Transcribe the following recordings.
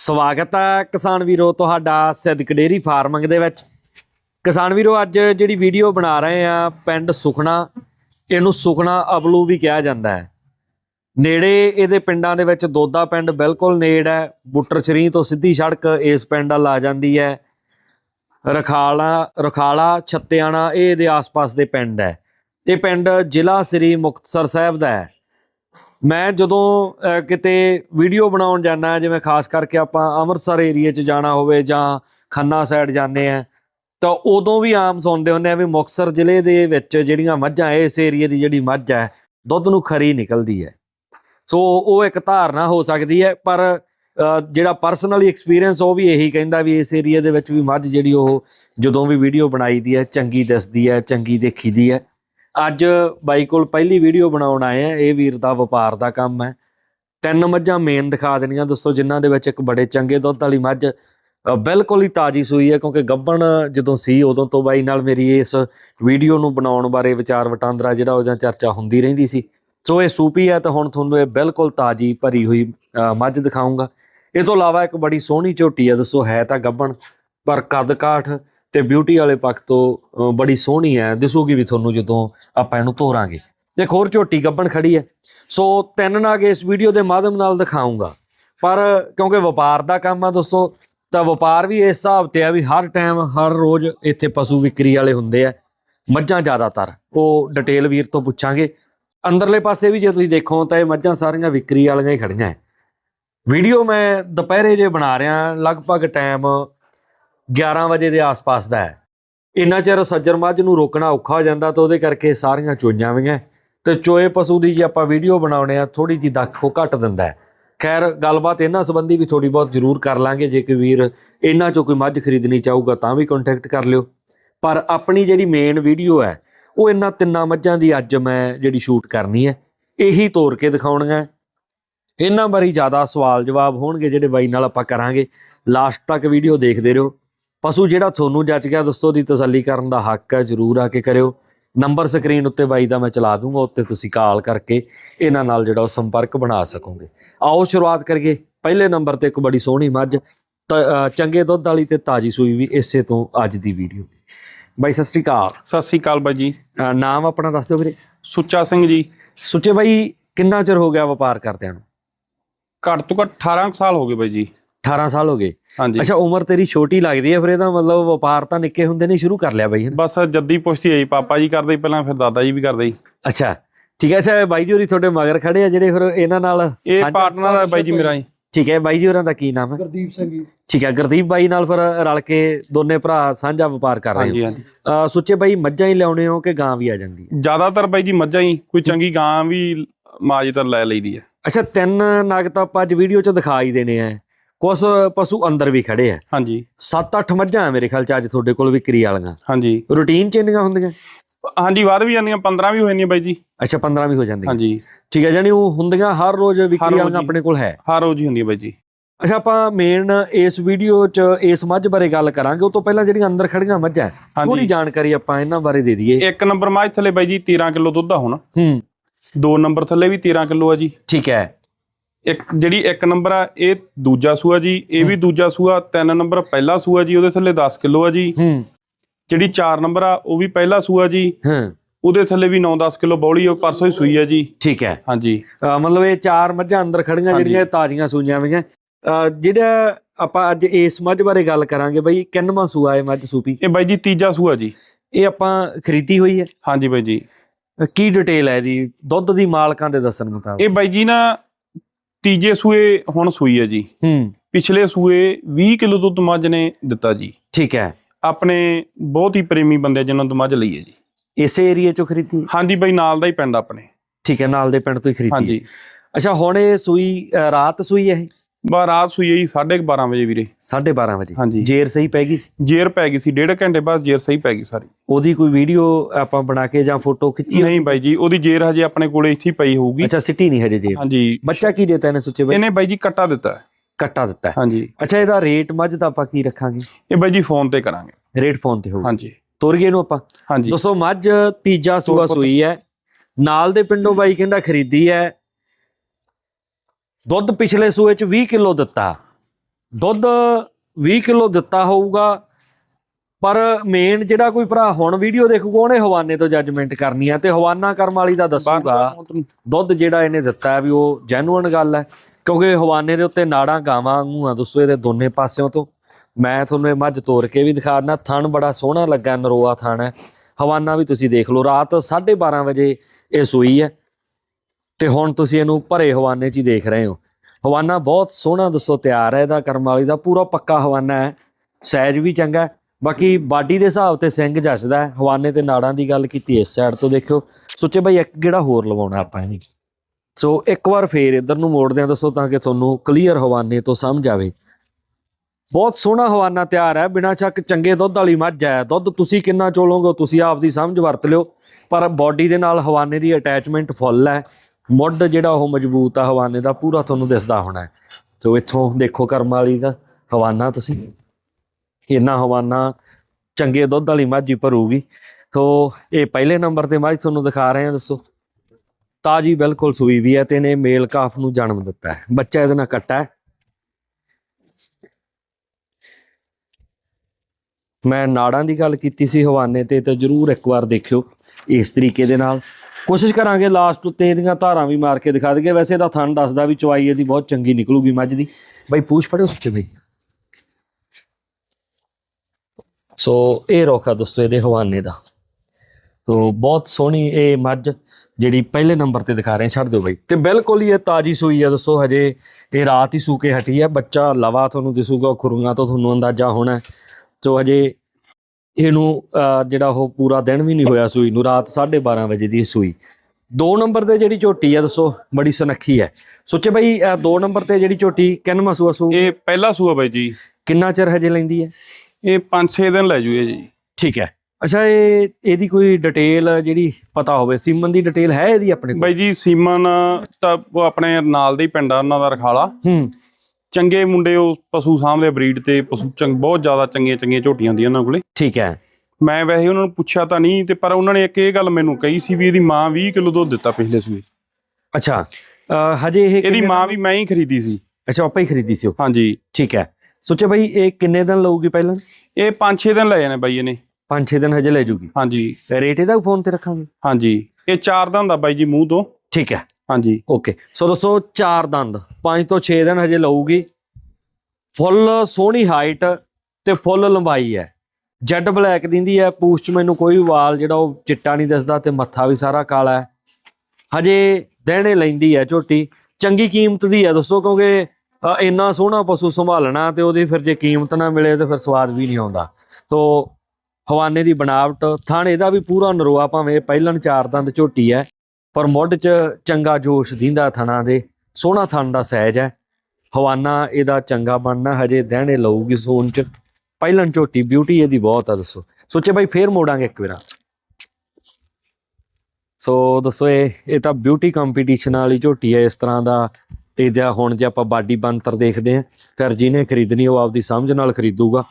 ਸਵਾਗਤ ਹੈ ਕਿਸਾਨ ਵੀਰੋ ਤੁਹਾਡਾ ਸਿੱਧਕ ਡੇਰੀ ਫਾਰਮਿੰਗ ਦੇ ਵਿੱਚ। ਕਿਸਾਨ ਵੀਰੋ, ਅੱਜ ਜਿਹੜੀ ਵੀਡੀਓ ਬਣਾ ਰਹੇ ਆ ਪਿੰਡ ਸੁਖਣਾ ਇਹਨੂੰ ਸੁਖਣਾ ਅਬਲੂ ਵੀ ਕਿਹਾ ਜਾਂਦਾ ਹੈ। ਨੇੜੇ ਇਹਦੇ ਪਿੰਡਾਂ ਦੇ ਵਿੱਚ ਦੋਦਾ ਪਿੰਡ ਬਿਲਕੁਲ ਨੇੜ ਹੈ ਬੁੱਟਰ ਚਰੀ ਤੋਂ ਸਿੱਧੀ ਸੜਕ ਇਸ ਪਿੰਡ ਵੱਲ ਆ ਜਾਂਦੀ ਹੈ। ਰਖਾਲਾ ਰਖਾਲਾ, ਛੱਤਿਆਣਾ, ਇਹ ਇਹਦੇ ਆਸ-ਪਾਸ ਦੇ ਪਿੰਡ ਹੈ। ਇਹ ਪਿੰਡ ਜ਼ਿਲ੍ਹਾ ਸ੍ਰੀ ਮੁਕਤਸਰ ਸਾਹਿਬ ਦਾ ਹੈ। ਮੈਂ ਜਦੋਂ ਕਿਤੇ ਵੀਡੀਓ ਬਣਾਉਣ ਜਾਂਦਾ, ਜਿਵੇਂ ਖਾਸ ਕਰਕੇ ਆਪਾਂ ਅੰਮ੍ਰਿਤਸਰ ਏਰੀਆ 'ਚ ਜਾਣਾ ਹੋਵੇ ਜਾਂ ਖੰਨਾ ਸਾਈਡ ਜਾਂਦੇ ਆ ਤਾਂ ਉਦੋਂ ਵੀ ਆਮ ਸੁਣਦੇ ਹੁੰਦੇ ਆ ਵੀ ਮੁਕਤਸਰ ਜ਼ਿਲ੍ਹੇ ਦੇ ਵਿੱਚ ਜਿਹੜੀਆਂ ਮੱਝਾਂ, ਇਸ ਏਰੀਆ ਦੀ ਜਿਹੜੀ ਮੱਝ ਹੈ, ਦੁੱਧ ਨੂੰ ਖਰੀ ਨਿਕਲਦੀ ਹੈ। ਸੋ ਉਹ ਇੱਕ ਧਾਰਨਾ ਹੋ ਸਕਦੀ ਹੈ, ਪਰ ਜਿਹੜਾ ਪਰਸਨਲੀ ਐਕਸਪੀਰੀਅੰਸ ਉਹ ਵੀ ਇਹੀ ਕਹਿੰਦਾ ਵੀ ਇਸ ਏਰੀਆ ਦੇ ਵਿੱਚ ਵੀ ਮੱਝ ਜਿਹੜੀ ਉਹ ਜਦੋਂ ਵੀ ਵੀਡੀਓ ਬਣਾਈ ਦੀ ਹੈ, ਚੰਗੀ ਦਿਸਦੀ ਹੈ, ਚੰਗੀ ਦੇਖੀ ਦੀ ਹੈ। ਅੱਜ ਬਾਈ ਕੋਲ ਪਹਿਲੀ ਵੀਡੀਓ ਬਣਾਉਣ ਆਏ ਆ। ਇਹ ਵੀਰ ਦਾ ਵਪਾਰ ਦਾ ਕੰਮ ਹੈ। ਤਿੰਨ ਮੱਝਾਂ ਮੇਨ ਦਿਖਾ ਦੇਣੀਆਂ। ਦੋਸਤੋ, ਜਿਨ੍ਹਾਂ ਦੇ ਵਿੱਚ ਇੱਕ ਬੜੇ ਚੰਗੇ ਦੁੱਧ ਵਾਲੀ ਮੱਝ ਬਿਲਕੁਲ ਹੀ ਤਾਜੀ ਸੂਈ ਹੈ, ਕਿਉਂਕਿ ਗੱਬਣ ਜਦੋਂ ਸੀ, ਉਦੋਂ ਤੋਂ ਬਾਈ ਨਾਲ ਮੇਰੀ ਇਸ ਵੀਡੀਓ ਨੂੰ ਬਣਾਉਣ ਬਾਰੇ ਵਿਚਾਰ ਵਟਾਂਦਰਾ ਜਿਹੜਾ ਉਹ ਜਾਂ ਚਰਚਾ ਹੁੰਦੀ ਰਹਿੰਦੀ ਸੀ। ਸੋ ਇਹ ਸੂਪੀ ਹੈ ਤਾਂ ਹੁਣ ਤੁਹਾਨੂੰ ਇਹ ਬਿਲਕੁਲ ਤਾਜੀ ਭਰੀ ਹੋਈ ਮੱਝ ਦਿਖਾਉਂਗਾ ਇਹ ਤੋਂ ਇਲਾਵਾ ਇੱਕ ਬੜੀ ਸੋਹਣੀ ਝੋਟੀ ਹੈ। ਦੱਸੋ ਹੈ ਤਾਂ ਗੱਬਣ ਪਰ ਕੱਦ ਕਾਠ ਤੇ ਬਿਊਟੀ ਵਾਲੇ ਪੱਖ ਤੋਂ ਬੜੀ ਸੋਹਣੀ ਹੈ, ਦਿਸੂਗੀ ਵੀ ਤੁਹਾਨੂੰ ਜਦੋਂ ਆਪਾਂ ਇਹਨੂੰ ਤੋਰਾਂਗੇ। ਤੇ ਹੋਰ ਝੋਟੀ ਗੱਬਣ ਖੜੀ ਹੈ। ਸੋ ਤਿੰਨ ਨਾਗ ਇਸ ਵੀਡੀਓ ਦੇ ਮਾਧਿਅਮ ਨਾਲ ਦਿਖਾਉਂਗਾ ਪਰ ਕਿਉਂਕਿ ਵਪਾਰ ਦਾ ਕੰਮ ਆ ਦੋਸਤੋ, ਤਾਂ ਵਪਾਰ ਵੀ ਇਸ ਹਿਸਾਬ ਤੇ ਆ ਵੀ ਹਰ ਟਾਈਮ ਹਰ ਰੋਜ਼ ਇੱਥੇ ਪਸ਼ੂ ਵਿਕਰੀ ਵਾਲੇ ਹੁੰਦੇ ਆ। ਮੱਝਾਂ ਜ਼ਿਆਦਾਤਰ, ਉਹ ਡਿਟੇਲ ਵੀਰ ਤੋਂ ਪੁੱਛਾਂਗੇ। ਅੰਦਰਲੇ ਪਾਸੇ ਵੀ ਜੇ ਤੁਸੀਂ ਦੇਖੋ, ਤਾਂ ਇਹ ਮੱਝਾਂ ਸਾਰੀਆਂ ਵਿਕਰੀ ਵਾਲੀਆਂ ਹੀ ਖੜੀਆਂ ਹੈ ਵੀਡੀਓ ਮੈਂ ਦੁਪਹਿਰੇ ਜੇ ਬਣਾ ਰਿਹਾ, ਲਗਭਗ ਟਾਈਮ 11 ਵਜੇ ਦੇ ਆਸ-ਪਾਸ ਦਾ ਹੈ। ਇੰਨਾ ਚਿਰ ਸੱਜਰ ਮੱਝ ਨੂੰ ਰੋਕਣਾ ਔਖਾ ਹੋ ਜਾਂਦਾ ਤਾਂ ਉਹਦੇ ਕਰਕੇ ਸਾਰੀਆਂ ਚੋਈਆਂ ਵੀਆਂ ਤੇ ਚੋਏ ਪਸ਼ੂ ਦੀ ਜੇ ਆਪਾਂ ਵੀਡੀਓ ਬਣਾਉਣੇ ਆ ਥੋੜੀ ਜੀ ਦੱਖ ਉਹ ਘੱਟ ਦਿੰਦਾ ਹੈ। ਖੈਰ, ਗੱਲਬਾਤ ਇਹਨਾਂ ਸੰਬੰਧੀ ਵੀ ਥੋੜੀ ਬਹੁਤ ਜ਼ਰੂਰ ਕਰ ਲਾਂਗੇ। ਜੇ ਕੋਈ ਵੀਰ ਇਹਨਾਂ ਚੋਂ ਕੋਈ ਮੱਝ ਖਰੀਦਣੀ ਚਾਹੂਗਾ ਤਾਂ ਵੀ ਕੰਟੈਕਟ ਕਰ ਲਿਓ। ਪਰ ਆਪਣੀ ਜਿਹੜੀ ਮੇਨ ਵੀਡੀਓ ਹੈ, ਉਹ ਇਹਨਾਂ ਤਿੰਨਾਂ ਮੱਝਾਂ ਦੀ ਅੱਜ ਮੈਂ ਜਿਹੜੀ ਸ਼ੂਟ ਕਰਨੀ ਹੈ, ਇਹੀ ਤੋਰ ਕੇ ਦਿਖਾਉਣੀਆਂ ਇਹਨਾਂ ਬਾਰੇ ਜ਼ਿਆਦਾ ਸਵਾਲ ਜਵਾਬ ਹੋਣਗੇ, ਜਿਹੜੇ ਬਾਈ ਨਾਲ ਆਪਾਂ ਕਰਾਂਗੇ। ਲਾਸਟ ਤੱਕ ਵੀਡੀਓ ਦੇਖਦੇ ਰਹੋ। ਪਸ਼ੂ ਜਿਹੜਾ ਤੁਹਾਨੂੰ ਜੱਜ ਗਿਆ ਦੋਸਤੋ ਦੀ ਤਸੱਲੀ ਕਰਨ ਦਾ ਹੱਕ ਹੈ ਜਰੂਰ ਆ ਕੇ ਕਰਿਓ। ਨੰਬਰ ਸਕਰੀਨ ਉੱਤੇ ਬਾਈ ਦਾ ਮੈਂ ਚਲਾ ਦੂੰਗਾ ਉੱਤੇ ਤੁਸੀਂ ਕਾਲ ਕਰਕੇ ਇਹਨਾਂ ਨਾਲ ਜਿਹੜਾ ਉਹ ਸੰਪਰਕ ਬਣਾ ਸਕੋਗੇ। ਆਓ ਸ਼ੁਰੂਆਤ ਕਰੀਏ। ਪਹਿਲੇ ਨੰਬਰ ਤੇ ਇੱਕ ਬੜੀ ਸੋਹਣੀ ਮੱਝ ਚੰਗੇ ਦੁੱਧ ਵਾਲੀ ਤੇ ਤਾਜੀ ਸੂਈ ਵੀ ਇਸੇ ਤੋਂ ਅੱਜ ਦੀ ਵੀਡੀਓ ਬਾਈ ਸਤਿ ਸ਼੍ਰੀ ਅਕਾਲ। ਸਤਿ ਸ੍ਰੀ ਅਕਾਲ ਬਾਈ ਜੀ। ਨਾਮ ਆਪਣਾ ਦੱਸ ਦਿਓ ਵੀਰੇ। ਸੁੱਚਾ ਸਿੰਘ ਜੀ। ਸੁੱਚੇ ਬਾਈ ਕਿੰਨਾ ਚਿਰ ਹੋ ਗਿਆ ਵਪਾਰ ਕਰਦਿਆਂ ਨੂੰ? ਘੱਟ ਤੋਂ ਘੱਟ 18 ਕੁ ਸਾਲ ਹੋ ਗਏ ਬਾਈ ਜੀ। 18 ਸਾਲ ਹੋ ਗਏ। ਹਾਂਜੀ। ਅੱਛਾ ਉਮਰ ਤੇਰੀ ਛੋਟੀ ਲੱਗਦੀ ਹੈ ਫਿਰ ਇਹਦਾ ਮਤਲਬ ਵਪਾਰ ਤਾਂ ਨਿੱਕੇ ਹੁੰਦੇ ਨੇ ਸ਼ੁਰੂ ਕਰ ਲਿਆ ਬਾਈ? ਬਸ ਜੱਦੀ ਪੁਸ਼ਤੀ ਆਈ ਪਾਪਾ ਜੀ ਕਰਦੇ ਪਹਿਲਾਂ ਫਿਰ ਦਾਦਾ ਜੀ ਵੀ ਕਰਦੇ ਸੀ। ਅੱਛਾ ਠੀਕ ਹੈ ਅੱਛਾ ਬਾਈ ਜੀ ਹੋਰੀ ਤੁਹਾਡੇ ਮਗਰ ਖੜੇ ਆ ਜਿਹੜੇ ਫਿਰ ਇਹਨਾਂ ਨਾਲ ਇਹ ਪਾਰਟਨਰ ਹੈ ਬਾਈ ਜੀ ਮੇਰਾ ਜੀ। ਠੀਕ ਹੈ ਬਾਈ ਜੀ ਹੋਰਾਂ ਦਾ ਕੀ ਨਾਮ ਹੈ? ਗੁਰਦੀਪ ਸਿੰਘ ਜੀ। ਠੀਕ ਹੈ ਗੁਰਦੀਪ ਬਾਈ ਨਾਲ ਫਿਰ ਰਲ ਕੇ ਦੋਨੇ ਭਰਾ ਸਾਂਝਾ ਵਪਾਰ ਕਰ ਰਹੇ ਹੋ। ਸੁੱਚੇ ਬਾਈ ਮੱਝਾਂ ਹੀ ਲਿਆਉਣੇ ਹੋ ਕਿ ਗਾਂ ਵੀ ਆ ਜਾਂਦੀ ਹੈ? ਜ਼ਿਆਦਾਤਰ ਬਾਈ ਜੀ ਮੱਝਾਂ ਹੀ ਕੋਈ ਚੰਗੀ ਗਾਂ ਵੀ ਮਾਜ ਤਾਂ ਲੈ ਲਈਦੀ ਹੈ। ਅੱਛਾ ਤਿੰਨ ਨਗ ਤਾਂ ਆਪਾਂ ਅੱਜ ਵੀਡੀਓ 'ਚ ਦਿਖਾ ਹੀ ਦੇਣੇ ਆ। ਕੁਝ ਪਸ਼ੂ ਅੰਦਰ ਵੀ ਖੜੇ ਆ। ਹਾਂਜੀ। 7-8 ਮੱਝਾਂ ਆ ਮੇਰੇ ਖਿਆਲ 'ਚ ਅੱਜ ਤੁਹਾਡੇ ਕੋਲ ਵਿਕਰੀ ਵਾਲੀਆਂ। ਹਾਂਜੀ। ਰੂਟੀਨ 'ਚ ਇੰਨੀਆਂ ਹੁੰਦੀਆਂ? ਹਾਂਜੀ ਵੱਧ ਵੀ ਜਾਂਦੀਆਂ 15 ਵੀ ਹੋ ਜਾਂਦੀਆਂ ਬਾਈ ਜੀ। ਅੱਛਾ 15 ਵੀ ਹੋ ਜਾਂਦੀਆਂ। ਹਾਂਜੀ। ਠੀਕ ਹੈ ਜਾਨੀ ਉਹ ਹੁੰਦੀਆਂ ਹਰ ਰੋਜ਼ ਵਿਕਰੀ ਵਾਲੀਆਂ। ਆਪਣੇ ਕੋਲ ਹੈ? ਹਰ ਰੋਜ਼ ਹੀ ਹੁੰਦੀ ਹੈ ਬਾਈ ਜੀ। ਅੱਛਾ ਆਪਾਂ ਮੇਨ ਇਸ ਵੀਡੀਓ 'ਚ ਇਸ ਮੱਝ ਬਾਰੇ ਗੱਲ ਕਰਾਂਗੇ। ਉਹ ਤੋਂ ਪਹਿਲਾਂ ਜਿਹੜੀਆਂ ਅੰਦਰ ਖੜੀਆਂ ਮੱਝਾਂ। ਥੋੜੀ ਜਾਣਕਾਰੀ ਆਪਾਂ ਇਹਨਾਂ ਬਾਰੇ ਦੇ ਦਈਏ। ਇੱਕ ਨੰਬਰ ਮਾਝ ਥੱਲੇ ਬਾਈ ਜੀ 13 ਕਿਲੋ ਦੁੱਧ ਆ ਹੁਣ। ਹੂੰ। ਦੋ ਨੰਬਰ ਥੱਲੇ ਵੀ 13 ਕਿਲੋ ਆ ਜੀ। ਠੀਕ ਹੈ। ਇੱਕ ਜਿਹੜੀ ਇੱਕ ਨੰਬਰ ਆ ਇਹ ਦੂਜਾ ਸੂਆ ਜੀ ਇਹ ਵੀ ਦੂਜਾ ਸੂਆ ਤਿੰਨ ਨੰਬਰ ਪਹਿਲਾ ਸੂਆ ਜੀ ਉਹਦੇ ਥੱਲੇ 10 ਕਿਲੋ ਆ ਜੀ। ਹੂੰ। ਜਿਹੜੀ 4 ਨੰਬਰ ਆ ਉਹ ਵੀ ਪਹਿਲਾ ਸੂਆ ਜੀ। ਹਾਂ। ਉਹਦੇ ਥੱਲੇ ਵੀ 9-10 ਕਿਲੋ ਬੌਲੀ ਉਹ ਪਰਸੋਂ ਹੀ ਸੂਈ ਆ ਜੀ। ਠੀਕ ਹੈ। ਹਾਂਜੀ। ਮਤਲਬ ਇਹ ਚਾਰ ਮੱਝਾਂ ਅੰਦਰ ਖੜੀਆਂ। ਜਿਹੜੀਆਂ ਤਾਜ਼ੀਆਂ ਸੂਈਆਂ ਅ, ਜਿਹੜਾ ਆਪਾਂ ਅੱਜ ਇਸ ਮੱਝ ਬਾਰੇ ਗੱਲ ਕਰਾਂਗੇ ਬਈ ਕਿੰਨਵਾਂ ਸੂਆ ਹੈ ਮੱਝ ਸੂਪੀ? ਇਹ ਬਾਈ ਜੀ ਤੀਜਾ ਸੂਆ ਜੀ। ਇਹ ਆਪਾਂ ਖਰੀਦੀ ਹੋਈ ਹੈ? ਹਾਂਜੀ ਬਾਈ ਜੀ। ਕੀ ਡਿਟੇਲ ਹੈ ਇਹਦੀ? ਦੁੱਧ ਦੀ ਮਾਲਕਾਂ ਦੇ ਦੱਸਣ ਮੁਤਾਬਕ। ਇਹ ਬਾਈ ਜੀ ਨਾ ਤੀਜੇ ਸੂਏ ਹੁਣ ਸੂਈ ਆ ਜੀ। ਹੂੰ। ਪਿਛਲੇ ਸੂਏ 20 ਕਿਲੋ ਦੁੱਧ ਮੱਝ ਨੇ ਦਿੱਤਾ ਜੀ। ਠੀਕ ਹੈ। ਆਪਣੇ ਬਹੁਤ ਹੀ ਪ੍ਰੇਮੀ ਬੰਦੇ ਜਿਨ੍ਹਾਂ ਤੋਂ ਮੱਝ ਲਈ ਹੈ ਜੀ। ਇਸੇ ਏਰੀਏ ਚੋਂ ਖਰੀਦੀ ਹਾਂਜੀ ਬਾਈ ਨਾਲ ਦਾ ਹੀ ਪਿੰਡ ਆਪਣੇ। ਠੀਕ ਹੈ ਨਾਲ ਦੇ ਪਿੰਡ ਤੋਂ ਹੀ ਖਰੀਦੀ ਹਾਂਜੀ। ਅੱਛਾ ਹੁਣ ਇਹ ਸੂਈ ਰਾਤ ਸੂਈ ਹੈ ਇਹ? ਬਾ ਰਾਤ ਸੂਈ ਹੈ ਜੀ 12:30 ਵਜੇ ਵੀਰੇ। 12:30 ਵਜੇ? ਹਾਂਜੀ। ਜੇਰ ਸਹੀ ਪੈ ਗਈ ਸੀ? ਜੇਰ ਪੈ ਗਈ ਸੀ ਡੇਢ ਘੰਟੇ ਬਾਅਦ ਜੇਰ ਸਹੀ ਪੈ ਗਈ ਸਾਰੀ। ਉਹਦੀ ਕੋਈ ਵੀਡੀਓ ਆਪਾਂ ਬਣਾ ਕੇ ਜਾਂ ਫੋਟੋ ਖਿੱਚੀ ਨਹੀਂ ਬਾਈ ਜੀ ਉਹਦੀ ਜੇਰ ਹਜੇ ਆਪਣੇ ਕੋਲੇ ਇੱਥੇ ਹੀ ਪਈ ਹੋਊਗੀ। ਅੱਛਾ ਸਿੱਟੀ ਨਹੀਂ ਹਜੇ ਜੇਰ? ਹਾਂਜੀ। ਬੱਚਾ ਕੀ ਦੇਤਾ ਇਹਨੇ ਸੁੱਚੇ ਬਾਈ? ਇਹਨੇ ਬਾਈ ਜੀ ਕੱਟਾ ਦਿੱਤਾ। ਹੈ। ਕੱਟਾ ਦਿੱਤਾ ਹੈ। ਹਾਂਜੀ। ਅੱਛਾ ਇਹਦਾ ਰੇਟ ਮੱਝ ਦਾ ਆਪਾਂ ਕੀ ਰੱਖਾਂਗੇ? ਇਹ ਬਾਈ ਜੀ ਫੋਨ ਤੇ ਕਰਾਂਗੇ। ਰੇਟ ਫੋਨ ਤੇ ਹੋਊਗਾ ਹਾਂਜੀ। ਤੋਰੀਏ ਨੂੰ ਆਪਾਂ। ਹਾਂਜੀ। ਦੋਸਤੋ ਮੱਝ ਤੀਜਾ ਸੂਆ। ਸੂਈ ਹੈ। ਨਾਲ ਦੇ ਪਿੰਡੋਂ ਬਾਈ ਕਹਿੰਦਾ ਖਰੀਦੀ ਹੈ। ਦੁੱਧ ਪਿਛਲੇ ਸੂਏ ਚ 20 ਕਿਲੋ ਦਿੱਤਾ। ਦੁੱਧ 20 ਕਿਲੋ ਦਿੱਤਾ ਹੋਊਗਾ ਪਰ ਮੇਨ ਜਿਹੜਾ ਕੋਈ ਭਰਾ ਹੁਣ ਵੀਡੀਓ ਦੇਖੂਗਾ ਉਹਨੇ ਹਵਾਨੇ ਤੋਂ ਜੱਜਮੈਂਟ ਕਰਨੀ ਆ ਤੇ ਹਵਾਨਾ ਕਰਮ ਵਾਲੀ ਦਾ ਦੱਸੂਗਾ ਦੁੱਧ ਜਿਹੜਾ ਇਹਨੇ ਦਿੱਤਾ ਵੀ ਉਹ ਜੈਨੂਇਨ ਗੱਲ ਹੈ ਕਿਉਂਕਿ ਹਵਾਨੇ ਦੇ ਉੱਤੇ ਨਾੜਾਂ ਗਾਵਾਂ ਵਾਂਗੂ ਆ ਦੋਸਤੋ ਇਹਦੇ ਦੋਨੇ ਪਾਸਿਓਂ ਤੋਂ ਮੈਂ ਤੁਹਾਨੂੰ ਇਹ ਮੱਝ ਤੋੜ ਕੇ ਵੀ ਦਿਖਾ ਦਿੰਦਾ ਥਣ ਬੜਾ ਸੋਹਣਾ ਲੱਗਾ ਨਰੋਆ ਥਣ ਹੈ। ਹਵਾਨਾ ਵੀ ਤੁਸੀਂ ਦੇਖ ਲਓ ਰਾਤ 12:30 ਵਜੇ ਇਹ ਸੂਈ ਹੈ। ਤੇ ਹੁਣ ਤੁਸੀਂ ਇਹਨੂੰ ਭਰੇ ਹਵਾਨੇ 'ਚ ਹੀ ਦੇਖ ਰਹੇ ਹੋ। ਹਵਾਨਾ ਬਹੁਤ ਸੋਹਣਾ, ਦੱਸੋ, ਤਿਆਰ ਹੈ ਇਹਦਾ, ਕਰਮ ਵਾਲੀ ਦਾ, ਪੂਰਾ ਪੱਕਾ ਹਵਾਨਾ ਹੈ। ਸਾਈਜ਼ ਵੀ ਚੰਗਾ ਬਾਕੀ ਬਾਡੀ ਦੇ ਹਿਸਾਬ ਤੇ ਸਿੰਘ ਜੱਸਦਾ ਹਵਾਨੇ ਤੇ ਨਾੜਾਂ ਦੀ ਗੱਲ ਕੀਤੀ, ਇਸ ਸਾਈਡ ਤੋਂ ਦੇਖਿਓ। ਸੁੱਚੇ ਬਾਈ ਇੱਕ ਗੇੜਾ ਹੋਰ ਲਵਾਉਣਾ ਆਪਾਂ ਇਹਦੀ। ਸੋ ਇੱਕ ਵਾਰ ਫੇਰ ਇੱਧਰ ਨੂੰ ਮੋੜਦੇ ਆ ਦੱਸੋ ਤਾਂ ਕਿ ਤੁਹਾਨੂੰ ਕਲੀਅਰ ਹਵਾਨੇ ਤੋਂ ਸਮਝ ਆਵੇ। ਬਹੁਤ ਸੋਹਣਾ ਹਵਾਨਾ ਤਿਆਰ ਹੈ। ਬਿਨਾਂ ਸ਼ੱਕ ਚੰਗੇ ਦੁੱਧ ਵਾਲੀ ਮੱਝ ਹੈ। ਦੁੱਧ ਤੁਸੀਂ ਕਿੰਨਾ ਚੋਲੋਗੇ ਤੁਸੀਂ ਆਪ ਦੀ ਸਮਝ ਵਰਤ ਲਿਓ। ਪਰ ਬਾਡੀ ਦੇ ਨਾਲ ਹਵਾਨੇ ਦੀ ਅਟੈਚਮੈਂਟ ਫੁੱਲ ਹੈ। ਮੁੱਢ ਜਿਹੜਾ ਉਹ ਮਜ਼ਬੂਤ ਆ ਹਵਾਨੇ ਦਾ, ਪੂਰਾ ਤੁਹਾਨੂੰ ਦਿਸਦਾ ਹੋਣਾ ਹੈ। ਸੋ ਇੱਥੋਂ ਦੇਖੋ ਕਰਮ ਵਾਲੀ ਦਾ ਹਵਾਨਾ ਤੁਸੀਂ। ਇਹਨਾਂ ਹਵਾਨਾ ਚੰਗੇ ਦੁੱਧ ਵਾਲੀ ਮਾਝੀ ਭਰੂਗੀ। ਸੋ ਇਹ ਪਹਿਲੇ ਨੰਬਰ ਤੇ ਮੱਝ ਤੁਹਾਨੂੰ ਦਿਖਾ ਰਹੇ ਹਾਂ, ਦੱਸੋ। ਤਾਜੀ ਬਿਲਕੁਲ ਸੂਈ ਵੀ ਹੈ ਤੇ ਇਹਨੇ ਮੇਲ ਕਾਫ ਨੂੰ ਜਨਮ ਦਿੱਤਾ ਹੈ। ਬੱਚਾ ਇਹਦੇ ਨਾਲ ਕੱਟਾ ਹੈ। ਮੈਂ ਨਾੜਾਂ ਦੀ ਗੱਲ ਕੀਤੀ ਸੀ ਹਵਾਨੇ ਤੇ, ਤਾਂ ਜਰੂਰ ਇੱਕ ਵਾਰ ਦੇਖਿਓ ਇਸ ਤਰੀਕੇ ਦੇ ਨਾਲ। ਕੋਸ਼ਿਸ਼ ਕਰਾਂਗੇ ਲਾਸਟ ਉੱਤੇ ਇਹਦੀਆਂ ਧਾਰਾਂ ਵੀ ਮਾਰ ਕੇ ਦਿਖਾ ਦਈਏ। ਵੈਸੇ ਇਹਦਾ ਥਣ ਦੱਸਦਾ ਵੀ ਚਵਾਈ ਇਹਦੀ ਬਹੁਤ ਚੰਗੀ ਨਿਕਲੂਗੀ ਮੱਝ ਦੀ। ਬਾਈ, ਪੂਛ ਫੜਿਓ ਸੁੱਚੇ ਬਈ। ਸੋ ਇਹ ਰੋਕਾ ਦੋਸਤੋ, ਇਹਦੇ ਹਵਾਨੇ ਦਾ। ਸੋ ਬਹੁਤ ਸੋਹਣੀ ਇਹ ਮੱਝ ਜਿਹੜੀ ਪਹਿਲੇ ਨੰਬਰ ਤੇ ਦਿਖਾ ਰਹੇ ਛੱਡ ਦਿਓ ਬਈ। ਤੇ ਬਿਲਕੁਲ ਹੀ ਇਹ ਤਾਜੀ ਸੂਈ ਹੈ ਦੱਸੋ ਹਜੇ ਇਹ ਰਾਤ ਹੀ ਸੂ ਕੇ ਹਟੀ ਹੈ ਬੱਚਾ ਲਵਾ ਤੁਹਾਨੂੰ ਦਿਸੂਗਾ, ਖੁਰੂਆਂ ਤੋਂ ਤੁਹਾਨੂੰ ਅੰਦਾਜ਼ਾ ਹੋਣਾ। ਹੈ। ਸੋ ਹਜੇ ਇਹਨੂੰ ਜਿਹੜਾ ਉਹ ਪੂਰਾ ਦਿਨ ਵੀ ਨਹੀਂ ਹੋਇਆ ਸੂਈ ਨੂੰ ਰਾਤ 12:30 ਵਜੇ ਦੀ ਸੂਈ। ਦੋ ਨੰਬਰ ਤੇ ਜਿਹੜੀ ਝੋਟੀ ਹੈ ਦੱਸੋ ਬੜੀ ਸੁਨੱਖੀ ਹੈ। ਸੋਚੇ ਬਈ ਅਹ, ਦੋ ਨੰਬਰ ਤੇ ਜਿਹੜੀ ਝੋਟੀ ਕਿੰਨਵਾਂ ਸੂਆ ਸੂ ਇਹ ਪਹਿਲਾ ਸੂਆ ਬਾਈ ਜੀ। ਕਿੰਨਾ ਚਿਰ ਹਜੇ ਲੈਂਦੀ ਹੈ? ਇਹ 5-6 ਦਿਨ ਲੈ ਜੂਏ ਜੀ। ਠੀਕ ਹੈ। ਅੱਛਾ ਇਹ ਇਹਦੀ ਕੋਈ ਡਿਟੇਲ ਜਿਹੜੀ ਪਤਾ ਹੋਵੇ ਸੀਮਨ ਦੀ ਡਿਟੇਲ ਹੈ ਇਹਦੀ ਆਪਣੇ ਕੋਲ? ਬਾਈ ਜੀ ਸੀਮਨ ਤਾਂ ਉਹ ਆਪਣੇ ਨਾਲ ਦੇ ਹੀ ਪਿੰਡ ਆ ਉਹਨਾਂ ਦਾ ਰਖਾਲਾ। ਹੂੰ। ਚੰਗੇ ਮੁੰਡੇ ਉਹ ਪਸ਼ੂ ਸਾਹਮਣੇ ਬਰੀਡ ਤੇ ਪਸ਼ੂ ਚੰਗ ਬਹੁਤ ਜ਼ਿਆਦਾ ਚੰਗੀਆਂ ਚੰਗੀਆਂ ਝੋਟੀਆਂ ਹੁੰਦੀਆਂ ਉਹਨਾਂ ਕੋਲੇ। ਠੀਕ ਹੈ। ਮੈਂ ਵੈਸੇ ਉਹਨਾਂ ਨੂੰ ਪੁੱਛਿਆ ਤਾਂ ਨਹੀਂ ਤੇ ਪਰ ਉਹਨਾਂ ਨੇ ਇੱਕ ਇਹ ਗੱਲ ਮੈਨੂੰ ਕਹੀ ਸੀ ਵੀ ਇਹਦੀ ਮਾਂ 20 ਕਿਲੋ ਦੁੱਧ ਦਿੱਤਾ ਪਿਛਲੇ ਸੂਏ। ਅੱਛਾ ਹਜੇ ਇਹ ਇਹਦੀ ਮਾਂ ਵੀ ਮੈਂ ਹੀ ਖਰੀਦੀ ਸੀ। ਅੱਛਾ ਆਪਾਂ ਹੀ ਖਰੀਦੀ ਸੀ ਉਹ। ਹਾਂਜੀ। ਠੀਕ ਹੈ। ਸੋਚੇ ਬਈ ਇਹ ਕਿੰਨੇ ਦਿਨ ਲਊਗੀ ਪਹਿਲਾਂ? ਇਹ 5-6 ਦਿਨ ਲੈ ਜਾਣੇ ਬਾਈ ਇਹਨੇ। 5-6 ਦਿਨ ਹਜੇ ਲੈ ਜੂਗੀ। ਹਾਂਜੀ। ਰੇਟ ਇਹਦਾ ਫੋਨ ਤੇ ਰੱਖਾਂਗੇ। ਹਾਂਜੀ। ਇਹ ਚਾਰ ਦਿਨ ਦਾ ਬਾਈ ਜੀ ਮੂੰਹ ਤੋਂ। ਠੀਕ ਹੈ। ਹਾਂਜੀ। ਓਕੇ ਸੋ ਦੋਸਤੋ ਚਾਰ ਦੰਦ 5 ਤੋਂ 6 ਦਿਨ ਹਜੇ ਲਊਗੀ। ਫੁੱਲ ਸੋਹਣੀ ਹਾਈਟ ਤੇ ਫੁੱਲ ਲੰਬਾਈ ਹੈ। ਜੈਡ ਬਲੈਕ ਦਿੰਦੀ ਹੈ, ਪੂਛ ਚ ਮੈਨੂੰ ਕੋਈ ਵਾਲ ਜਿਹੜਾ ਉਹ ਚਿੱਟਾ ਨਹੀਂ ਦਿਸਦਾ ਤੇ ਮੱਥਾ ਵੀ ਸਾਰਾ ਕਾਲਾ ਹੈ। ਹਜੇ ਦੇਣੇ ਲੈਂਦੀ ਹੈ ਝੋਟੀ। ਚੰਗੀ ਕੀਮਤ ਦੀ ਹੈ ਦੋਸਤੋ ਕਿਉਂਕਿ ਇੰਨਾ ਸੋਹਣਾ ਪਸ਼ੂ ਸੰਭਾਲਣਾ ਤੇ ਉਹਦੀ ਫਿਰ ਜੇ ਕੀਮਤ ਨਾ ਮਿਲੇ ਤੇ ਫਿਰ ਸਵਾਦ ਵੀ ਨਹੀਂ ਆਉਂਦਾ। ਤੋ, ਹਵਾਨੇ ਦੀ ਬਣਾਵਟ, ਥਣ ਇਹਦਾ ਵੀ ਪੂਰਾ ਨਰੋਆ ਭਾਵੇਂ ਇਹ ਪਹਿਲਣ ਚਾਰ ਦੰਦ ਝੋਟੀ ਹੈ। ਪਰ ਮੁੱਢ 'ਚ ਚੰਗਾ ਜੋਸ਼ ਦਿੰਦਾ ਥਣਾ ਦੇ, ਸੋਹਣਾ ਥਣ ਦਾ ਸਹਿਜ ਹੈ। ਹਵਾਨਾ ਇਹਦਾ ਚੰਗਾ ਬਣਨਾ ਹਜੇ ਦਹਿਣੇ ਲਊਗੀ ਸੋਨ 'ਚ। ਪਹਿਲਣ ਝੋਟੀ ਬਿਊਟੀ ਇਹਦੀ ਬਹੁਤ ਆ, ਦੱਸੋ। ਸੋਚੇ ਬਾਈ ਫੇਰ ਮੋੜਾਂਗੇ ਇੱਕ ਵਾਰ। ਸੋ ਦੱਸੋ ਇਹ ਇਹ ਤਾਂ ਬਿਊਟੀ ਕੰਪੀਟੀਸ਼ਨ ਵਾਲੀ ਝੋਟੀ ਹੈ, ਇਸ ਤਰ੍ਹਾਂ ਦਾ ਇਹਦਾ ਹੁਣ ਜੇ ਆਪਾਂ ਬਾਡੀ ਬੰਤਰ ਦੇਖਦੇ ਹਾਂ ਕਰ ਜਿਹਨੇ ਖਰੀਦਣੀ ਉਹ ਆਪਦੀ ਸਮਝ ਨਾਲ ਖਰੀਦੂਗਾ।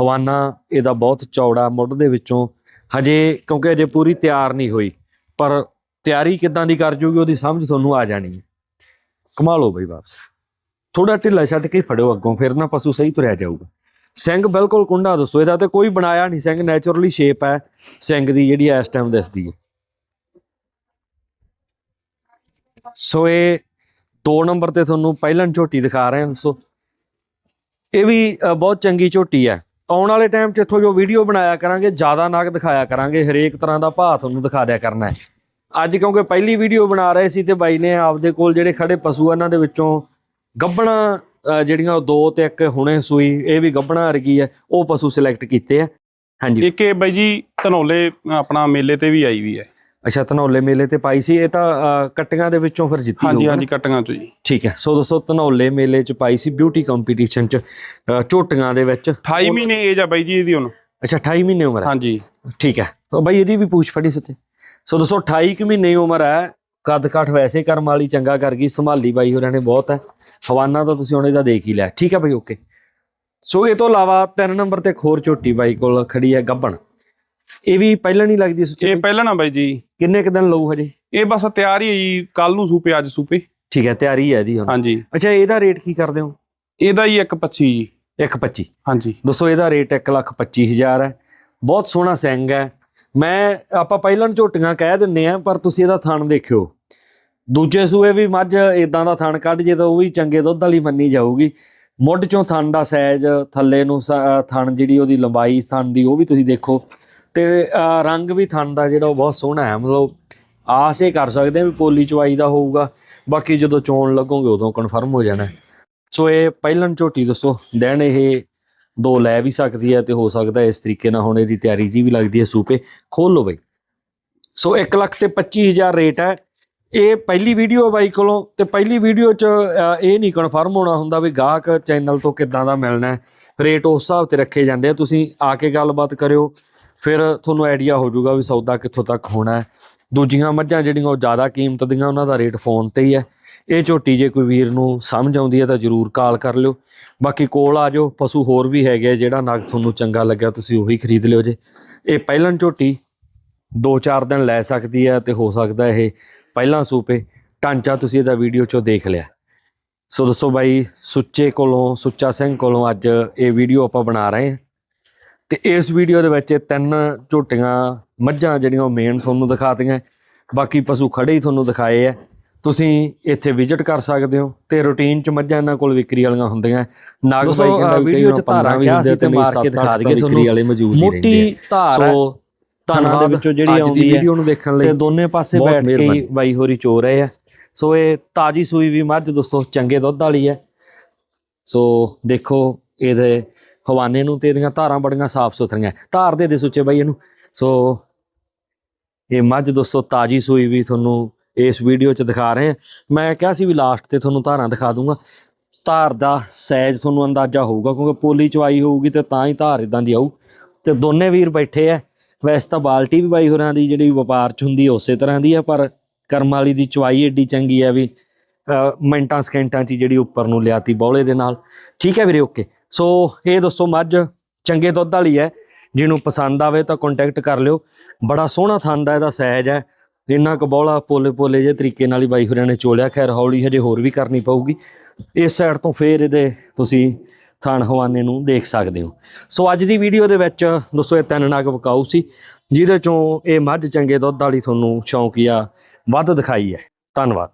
ਹਵਾਨਾ ਇਹਦਾ ਬਹੁਤ ਚੌੜਾ ਮੁੱਢ ਦੇ ਵਿੱਚੋਂ ਹਜੇ ਕਿਉਂਕਿ ਅਜੇ ਪੂਰੀ ਤਿਆਰ ਨਹੀਂ ਹੋਈ, ਪਰ ਤਿਆਰੀ ਕਿੱਦਾਂ ਦੀ ਕਰ ਜੂਗੀ ਉਹਦੀ ਸਮਝ ਤੁਹਾਨੂੰ ਆ ਜਾਣੀ ਹੈ। ਕਮਾ ਲਓ ਬਈ ਵਾਪਸ। ਥੋੜਾ ਢਿੱਲਾ ਛੱਡ ਕੇ ਫੜਿਓ ਅੱਗੋਂ ਫਿਰ ਨਾ ਪਸ਼ੂ ਸਹੀ ਤੁਰਿਆ ਜਾਊਗਾ। ਸਿੰਘ ਬਿਲਕੁਲ ਕੁੰਡਾ ਦੱਸੋ ਇਹਦਾ ਤੇ ਕੋਈ ਬਣਾਇਆ ਨਹੀਂ। ਸਿੰਘ ਨੇਚਰਲੀ ਸ਼ੇਪ ਹੈ। ਸਿੰਘ ਦੀ ਜਿਹੜੀ ਇਸ ਟਾਈਮ ਦਿਸਦੀ ਹੈ। ਸੋ ਇਹ ਦੋ ਨੰਬਰ ਤੇ ਤੁਹਾਨੂੰ ਪਹਿਲਾਂ ਝੋਟੀ ਦਿਖਾ ਰਹੇ ਹਾਂ ਦੱਸੋ। ਇਹ ਵੀ ਅ, ਬਹੁਤ ਚੰਗੀ ਝੋਟੀ ਹੈ। ਆਉਣ ਵਾਲੇ ਟਾਈਮ 'ਚ ਇੱਥੋਂ ਜੋ ਵੀਡੀਓ ਬਣਾਇਆ ਕਰਾਂਗੇ ਜ਼ਿਆਦਾ ਨਾਗ ਦਿਖਾਇਆ ਕਰਾਂਗੇ। ਹਰੇਕ ਤਰ੍ਹਾਂ ਦਾ ਭਾਅ ਤੁਹਾਨੂੰ ਦਿਖਾ ਦਿਆ ਕਰਨਾ ਹੈ। ਅੱਜ ਕਿਉਂਕਿ ਪਹਿਲੀ ਵੀਡੀਓ ਬਣਾ ਰਹੇ ਸੀ ਤੇ ਬਾਈ ਨੇ ਆਪਦੇ ਕੋਲ ਜਿਹੜੇ ਖੜੇ ਪਸ਼ੂ ਆ, ਇਹਨਾਂ ਦੇ ਵਿੱਚੋਂ ਗੱਬਣਾ ਜਿਹੜੀਆਂ ਉਹ ਦੋ ਤੇ ਇੱਕ ਹੁਣੇ ਸੂਈ ਇਹ ਵੀ ਗੱਬਣਾ ਵਰਗੀ ਹੈ ਉਹ ਪਸ਼ੂ ਸਿਲੈਕਟ ਕੀਤੇ ਆ। ਹਾਂਜੀ। ਇੱਕ ਇਹ ਬਾਈ ਜੀ ਧਨੌਲੇ ਆਪਣਾ ਮੇਲੇ ਤੇ ਵੀ ਆਈ ਵੀ ਹੈ। ਅੱਛਾ ਧਨੌਲੇ ਮੇਲੇ ਤੇ ਪਾਈ ਸੀ ਇਹ ਤਾਂ ਕੱਟੀਆਂ ਦੇ ਵਿੱਚੋਂ ਫਿਰ ਜਿੱਤੀ ਹਾਂਜੀ ਹਾਂਜੀ ਕਟੀਆਂ ਚ ਜੀ। ਠੀਕ ਹੈ ਸੋ ਦੋਸਤੋ ਧਨੌਲੇ ਮੇਲੇ ਚ ਪਾਈ ਸੀ ਬਿਊਟੀ ਕੰਪੀਟੀਸ਼ਨ ਚ ਝੋਟੀਆਂ ਦੇ ਵਿੱਚ। 28 ਮਹੀਨੇ ਏਜ ਆ ਬਾਈ ਜੀ ਇਹਦੀ ਹੁਣ। ਅੱਛਾ 28 ਮਹੀਨੇ ਉਮਰ ਹੈ ਹਾਂਜੀ। ਠੀਕ ਹੈ ਤਾਂ ਬਾਈ ਇਹਦੀ ਵੀ ਪੂਛ ਫੜੀ ਸੁੱਤੇ ਸੋ ਦੋਸਤੋ 28 ਕੁ ਮਹੀਨੇ ਉਮਰ ਹੈ। ਕੱਦ ਕਾਠ ਵੈਸੇ ਕਰਮ ਵਾਲੀ ਚੰਗਾ ਕਰ ਗਈ। ਸੰਭਾਲੀ ਬਾਈ ਹੋਰਾਂ ਨੇ ਬਹੁਤ ਹੈ। ਹਵਾਨਾ ਤਾਂ ਤੁਸੀਂ ਹੁਣ ਇਹਦਾ ਦੇਖ ਹੀ ਲਿਆ। ਠੀਕ ਹੈ ਬਾਈ ਓਕੇ ਸੋ ਇਹ ਤੋਂ ਇਲਾਵਾ ਤਿੰਨ ਨੰਬਰ ਤੇ ਖੋਰ ਝੋਟੀ ਬਾਈ ਕੋਲ ਖੜੀ ਹੈ ਗੱਬਣ। ਇਹ ਵੀ ਪਹਿਲਾਂ ਨਹੀਂ ਲੱਗਦੀ ਸੁੱਚੇ। ਇਹ ਪਹਿਲਾਂ ਨਾ ਬਾਈ ਜੀ। ਕਿੰਨੇ ਕੁ ਦਿਨ ਲਊ ਹਜੇ? ਇਹ ਬਸ ਤਿਆਰ ਹੀ ਹੈ ਜੀ। ਕੱਲ ਨੂੰ ਸੂਪੇ ਅੱਜ ਸੂਪੇ। ਠੀਕ ਹੈ ਤਿਆਰੀ ਹੈ ਇਹਦੀ ਹੁਣ। ਹਾਂਜੀ। ਅੱਛਾ ਇਹਦਾ ਰੇਟ ਕੀ ਕਰਦੇ ਹੋ? ਇਹਦਾ ਹੀ 125 ਜੀ। 125 ਹਾਂਜੀ। ਦੋਸਤੋ ਇਹਦਾ ਰੇਟ 125000 ਹੈ। ਬਹੁਤ ਸੋਹਣਾ ਸਿੰਘ ਹੈ। ਮੈਂ, ਆਪਾਂ ਪਹਿਲਾਂ ਝੋਟੀਆਂ ਕਹਿ ਦਿੰਨੇ ਆ ਪਰ ਤੁਸੀਂ ਇਹਦਾ ਥਣ ਦੇਖਿਓ। ਦੂਜੇ ਸੂਏ ਵੀ ਮੱਝ ਇਦਾਂ ਦਾ ਥਣ ਕੱਢ ਜੇ ਤਾਂ ਉਹ ਵੀ ਚੰਗੇ ਦੁੱਧ ਵਾਲੀ ਮੰਨੀ ਜਾਊਗੀ। ਮੁੱਢ ਚੋਂ ਥਣ ਦਾ ਸਾਈਜ਼ ਥੱਲੇ ਨੂੰ ਸ- ਥਣ ਜਿਹੜੀ ਉਹਦੀ ਲੰਬਾਈ, ਥਣ ਦੀ ਉਹ ਵੀ ਤੁਸੀਂ ਦੇਖੋ। ਤੇ ਰੰਗ ਵੀ ਥਣ ਦਾ ਜਿਹੜਾ ਉਹ ਬਹੁਤ ਸੋਹਣਾ ਹੈ, ਮਤਲਬ ਆਸ ਇਹ ਕਰ ਸਕਦੇ ਆ ਵੀ ਪੋਲੀ ਚਵਾਈ ਦਾ ਹੋਊਗਾ। ਬਾਕੀ ਜਦੋਂ ਚੋਣ ਲੱਗੋਗੇ ਉਦੋਂ ਕਨਫਰਮ ਹੋ ਜਾਣਾ। ਸੋ ਇਹ ਪਹਿਲਣ ਝੋਟੀ ਦੱਸੋ ਦੈਨ ਇਹ ਦੋ ਲੈ ਵੀ ਸਕਦੀ ਹੈ ਤੇ ਹੋ ਸਕਦਾ ਇਸ ਤਰੀਕੇ ਨਾਲ ਹੁਣ ਇਹਦੀ ਤਿਆਰੀ ਜੀ ਵੀ ਲੱਗਦੀ ਹੈ ਸੂਪੇ। ਖੋਲ ਲਓ ਬਾਈ। ਸੋ 1 ਲੱਖ ਤੇ 25000 ਰੇਟ ਹੈ। ਇਹ ਪਹਿਲੀ ਵੀਡੀਓ ਬਾਈ ਕੋਲੋਂ ਤੇ ਪਹਿਲੀ ਵੀਡੀਓ ਚ ਇਹ ਨਹੀਂ ਕਨਫਰਮ ਹੋਣਾ ਹੁੰਦਾ ਵੀ ਗਾਹਕ ਚੈਨਲ ਤੋਂ ਕਿੱਦਾਂ ਦਾ ਮਿਲਣਾ ਹੈ। ਰੇਟ ਉਸ ਹਿਸਾਬ ਤੇ ਰੱਖੇ ਜਾਂਦੇ ਆ। ਤੁਸੀਂ ਆ ਕੇ ਗੱਲਬਾਤ ਕਰਿਓ। ਫਿਰ ਤੁਹਾਨੂੰ ਆਈਡੀਆ ਹੋ ਜਾਊਗਾ ਵੀ ਸੌਦਾ ਕਿੱਥੋਂ ਤੱਕ ਹੋਣਾ ਹੈ। ਦੂਜੀਆਂ ਮੱਝਾਂ ਜਿਹੜੀਆਂ ਉਹ ਜ਼ਿਆਦਾ ਕੀਮਤ ਦੀਆਂ ਉਹਨਾਂ ਦਾ ਰੇਟ ਫੋਨ ਤੇ ਹੀ ਹੈ। ਇਹ ਝੋਟੀ ਜੇ ਕੋਈ ਵੀਰ ਨੂੰ ਸਮਝ ਆਉਂਦੀ ਹੈ ਤਾਂ ਜਰੂਰ ਕਾਲ ਕਰ ਲਿਓ। ਬਾਕੀ ਕੋਲ ਆ ਜਾਓ ਪਸ਼ੂ ਹੋਰ ਵੀ ਹੈਗੇ ਆ, ਜਿਹੜਾ ਨਗ ਤੁਹਾਨੂੰ ਚੰਗਾ ਲੱਗਿਆ ਤੁਸੀਂ ਉਹੀ ਖਰੀਦ ਲਿਓ ਜੇ। ਇਹ ਪਹਿਲਣ ਝੋਟੀ 2-4 ਦਿਨ ਲੈ ਸਕਦੀ ਹੈ ਤੇ ਹੋ ਸਕਦਾ ਇਹ ਪਹਿਲਾਂ ਸੂਪੇ ਢਾਂਚਾ ਤੁਸੀਂ ਇਹਦਾ ਵੀਡੀਓ ਚੋਂ ਦੇਖ ਲਿਆ। ਸੋ ਦੱਸੋ ਬਾਈ ਸੁੱਚੇ ਕੋਲੋਂ ਸੁੱਚਾ ਸਿੰਘ ਕੋਲੋਂ ਅੱਜ ਇਹ ਵੀਡੀਓ ਆਪਾਂ ਬਣਾ ਰਹੇ ਹਾਂ। ਤੇ ਇਸ ਵੀਡੀਓ ਦੇ ਵਿੱਚ ਤਿੰਨ ਝੋਟੀਆਂ ਮੱਝਾਂ ਜਿਹੜੀਆਂ ਉਹ ਮੇਨ ਤੁਹਾਨੂੰ ਦਿਖਾਤੀਆਂ। ਬਾਕੀ ਪਸ਼ੂ ਖੜੇ ਹੀ ਤੁਹਾਨੂੰ ਦਿਖਾਏ ਆ। ਤੁਸੀਂ ਇੱਥੇ ਵਿਜ਼ਿਟ ਕਰ ਸਕਦੇ ਹੋ ਤੇ ਰੂਟੀਨ ਚ ਮੱਝਾਂ ਇਹਨਾਂ ਕੋਲ ਵਿਕਰੀ ਵਾਲੀਆਂ ਹੁੰਦੀਆਂ। ਨਾਗ ਬਾਈ ਕਹਿੰਦਾ ਵੀ ਵੀਡੀਓ ਚ ਧਾਰਾਂ ਕਿਹਾ ਸੀ ਤੇ ਮਾਰ ਕੇ ਦਿਖਾ ਦਈਏ ਤੁਹਾਨੂੰ ਵਿਕਰੀ ਵਾਲੇ ਮੌਜੂਦ ਹੀ ਰਹਿੰਦੇ ਮੋਟੀ ਧਾਰ ਹੈ। ਧੰਨਵਾਦ ਦੇ ਵਿੱਚੋਂ ਜਿਹੜੀ ਆਉਂਦੀ ਹੈ ਵੀਡੀਓ ਨੂੰ ਦੇਖਣ ਲਈ ਤੇ ਦੋਨੇ ਪਾਸੇ ਬੈਠ ਕੇ ਬਾਈ ਹੋਰੀ ਚੋ ਰਹੇ ਆ। ਸੋ ਇਹ ਤਾਜੀ ਸੂਈ ਵੀ ਮੱਝ ਦੋਸਤੋ ਚੰਗੇ ਦੁੱਧ ਵਾਲੀ ਹੈ। ਸੋ ਦੇਖੋ ਇਹਦੇ ਹਵਾਨੇ ਨੂੰ ਤੇ ਇਹਦੀਆਂ ਧਾਰਾਂ ਬੜੀਆਂ ਸਾਫ਼ ਸੁਥਰੀਆਂ ਧਾਰ ਦੇ ਦੇ ਸੁੱਚੇ ਬਾਈ ਇਹਨੂੰ। ਸੋ ਇਹ ਮੱਝ ਦੋਸਤੋ ਤਾਜੀ ਸੂਈ ਵੀ ਤੁਹਾਨੂੰ ਇਸ ਵੀਡੀਓ 'ਚ ਦਿਖਾ ਰਹੇ ਹਾਂ। ਮੈਂ ਕਿਹਾ ਸੀ ਵੀ ਲਾਸਟ ਤੇ ਤੁਹਾਨੂੰ ਧਾਰਾਂ ਦਿਖਾ ਦੂੰਗਾ। ਧਾਰ ਦਾ ਸਾਈਜ਼ ਤੁਹਾਨੂੰ ਅੰਦਾਜ਼ਾ ਹੋਊਗਾ, ਕਿਉਂਕਿ ਪੋਲੀ ਚਵਾਈ ਹੋਊਗੀ ਤੇ ਤਾਂ ਹੀ ਧਾਰ ਇਦਾਂ ਦੀ ਆਊ। ਤੇ ਦੋਨੇ ਵੀਰ ਬੈਠੇ ਆ ਵੈਸੇ ਤਾਂ ਬਾਲਟੀ ਵੀ ਬਾਈ ਹੋਰਾਂ ਦੀ ਜਿਹੜੀ ਵਪਾਰ 'ਚ ਹੁੰਦੀ ਉਸੇ ਤਰ੍ਹਾਂ ਦੀ ਆ ਪਰ ਕਰਮ ਵਾਲੀ ਦੀ ਚਵਾਈ ਏਡੀ ਚੰਗੀ ਆ ਵੀ ਮਿੰਟਾਂ ਸਕਿੰਟਾਂ 'ਚ ਹੀ ਜਿਹੜੀ ਉੱਪਰ ਨੂੰ ਲਿਆਤੀ ਬੌਲੇ ਦੇ ਨਾਲ। ਠੀਕ ਹੈ ਵੀਰੇ ਓਕੇ ਸੋ ਇਹ ਦੋਸਤੋ ਮੱਝ ਚੰਗੇ ਦੁੱਧ ਵਾਲੀ ਹੈ। ਜਿਹਨੂੰ ਪਸੰਦ ਆਵੇ ਤਾਂ ਕੰਟੈਕਟ ਕਰ ਲਿਓ। ਬੜਾ ਸੋਹਣਾ ਥਣ ਦਾ ਇਹਦਾ ਸਾਈਜ਼ ਹੈ। ਇੰਨਾ ਕੁ ਬੌਲਾ ਪੋਲੇ ਪੋਲੇ ਜੇ ਤਰੀਕੇ ਨਾਲ ਹੀ ਬਾਈ ਹੋਰਾਂ ਨੇ ਚੋਲਿਆ। ਖੈਰ, ਹੌਲੀ ਹਜੇ ਹੋਰ ਵੀ ਕਰਨੀ ਪਊਗੀ। ਇਸ ਸਾਈਡ ਤੋਂ ਫੇਰ ਇਹਦੇ ਤੁਸੀਂ ਥਣ ਹਵਾਨੇ ਨੂੰ ਦੇਖ ਸਕਦੇ ਹੋ। ਸੋ ਅੱਜ ਦੀ ਵੀਡੀਓ ਦੇ ਵਿੱਚ ਦੋਸਤੋ ਇਹ ਤਿੰਨ ਨਾਗ ਵਿਕਾਊ ਸੀ, ਜਿਹਦੇ ਚੋਂ ਇਹ ਮੱਝ ਚੰਗੇ ਦੁੱਧ ਵਾਲੀ ਤੁਹਾਨੂੰ ਸ਼ੌਂਕੀਆ ਵੱਧ ਦਿਖਾਈ ਹੈ। ਧੰਨਵਾਦ।